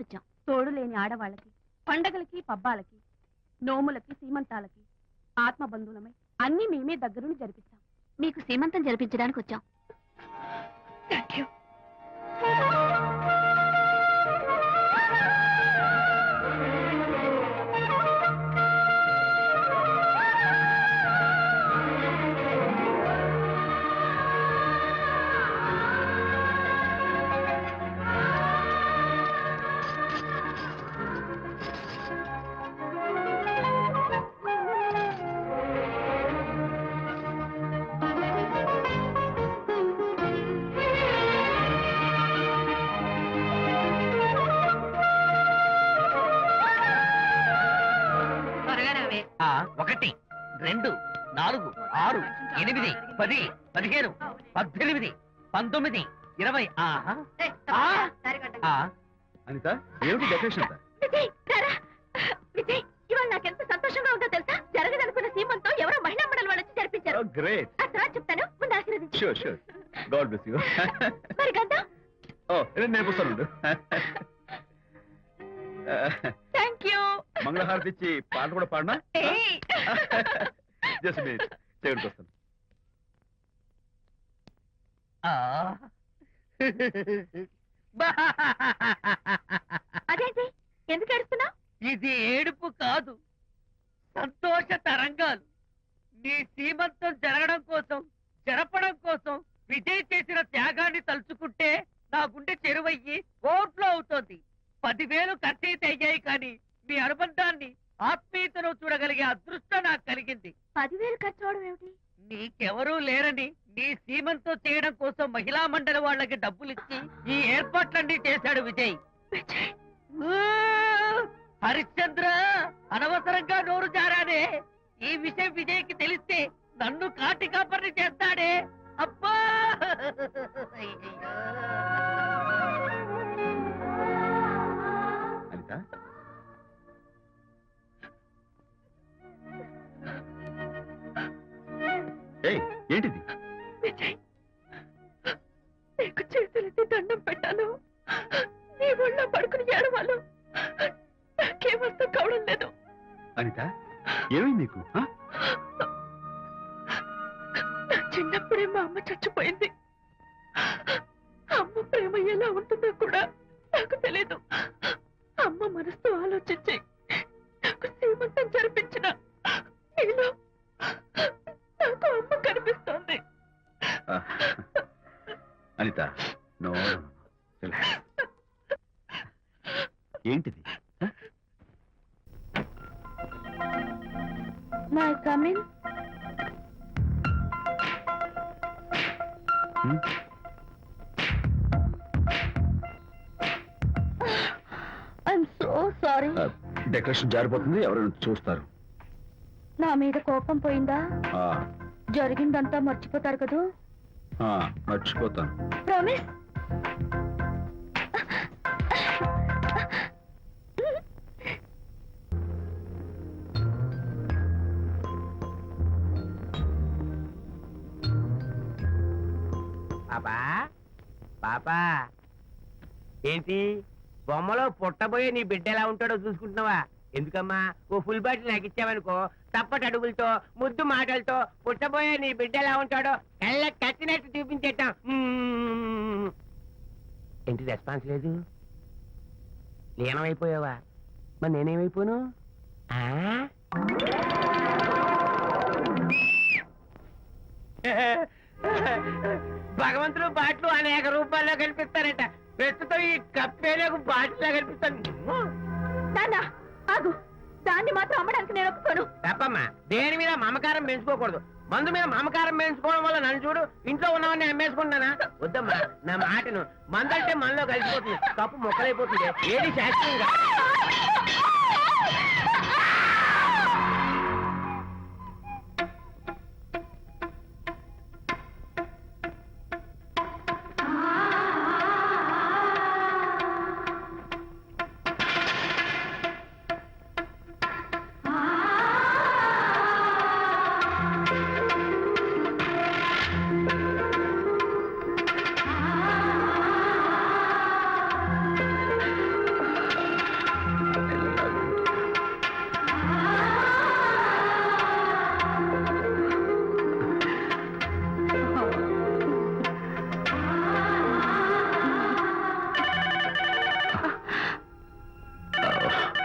వచ్చాం తోడు లేని ఆడవాళ్ళకి పండగలకి పబ్బాలకి నోములకి సీమంతాలకి ఆత్మబంధువులమై అన్ని మేమే దగ్గరుండి జరిపిస్తాం. మీకు సీమంతం జరిపించడానికి వచ్చాం ఒకటి రెండు నాలుగు ఆరు ఎనిమిది పది పదిహేను పద్దెనిమిది పంతొమ్మిది ఇరవై ఆహా. ఆ, ఆ, అనిత ఏమిటి డెకరేషన్ ఇవాళ నాకెంత సంతోషంగా ఉందో తెలుసా? జరగదనుకున్న సీమంతో ఎవరో మహిళా మండలి వాళ్ళు వచ్చి జరిపించారు గ్రేట్ ఆ తర్వాత చెప్తాను ముందు ఆశీర్వదించు. Sure sure God bless you మరి గంధం? ఓ నేను మంగళహారతి ఇచ్చి పాట కూడా పాడినా? జస్ట్ వస్తాను. అదేంటి? ఎందుకు ఏడుస్తున్నావు? ఇది ఏడుపు కాదు సంతోష తరంగాలు. నీ సీమంతం జరగడం కోసం జరపడం కోసం విజయ్ చేసిన త్యాగాన్ని తలుచుకుంటే నా గుండె చెరువయ్యి ఓట్లో అవుతోంది. పదివేలు ఖర్చయితే నీకెవరూ లేరని నీ సీమంతో చేయడం కోసం మహిళా మండలి వాళ్ళకి డబ్బులిచ్చి ఈ ఏర్పాట్లన్నీ చేశాడు విజయ్! హరిశ్చంద్ర అనవసరంగా నోరు జారానే ఈ విషయం విజయ్కి తెలిస్తే నన్ను కాటి కాపర్ని చేస్తాడే. అబ్బా! ఏంటిది? నీకు చేతులెత్తి దండం పెట్టాను. నీ ఒళ్ళో పడుకుని ఏడవాలు. నాకేమర్థం కావడం లేదు. అనిత ఏమైంది నీకు చిన్నప్పుడే మా అమ్మ చచ్చిపోయింది. అమ్మ ప్రేమ ఎలా ఉంటుందో కూడా నాకు తెలియదు అమ్మ మనసుతో ఆలోచించి నాకు శ్రీమంతం జరిపించిన నో ఏంటిది? May I come in hmm? I'm so sorry decoration జారిపోతుంది ఎవరైనా చూస్తారు. నా మీద కోపం పోయిందా? జరిగిందంతా మర్చిపోతారు కదూ? మర్చిపోతాను. ప్రామిస్ పాపా పాపా ఏంటి? బొమ్మలో పుట్టబోయే నీ బిడ్డ ఎలా ఉంటాడో చూసుకుంటున్నావా? ఎందుకమ్మా? ఓ ఫుల్ బాటిల్ నాకు ఇచ్చావనుకో తప్పటి అడుగులతో ముద్దు మాటలతో పుట్టబోయే నీ బిడ్డ ఎలా ఉంటాడో కళ్ళ కట్టినట్టు చూపించేద్దాం. ఏంటి రెస్పాన్స్ లేదు? లీనమైపోయావా? మరి నేనేమైపోను? భగవంతుడు బాట్లు అనేక రూపాల్లో కనిపిస్తారట. ప్రస్తుతం ఈ కప్పేలకు బాటిలా కనిపిస్తాను. ఆగు దాన్ని మాత్రం అమ్మడానికి నేను ఒప్పుకోను. తప్పమ్మా. దేని మీద మమకారం పెంచుకోకూడదు. మందు మీద మమకారం పెంచుకోవడం వల్ల నన్ను చూడు ఇంట్లో ఉన్నవన్నీ అమ్మేసుకుంటానా వద్దమ్మా నా మాటను. మందంటే మనలో కలిసిపోతుంది. కప్పు మొక్కలైపోతుంది. ఏది శాస్త్రీయంగా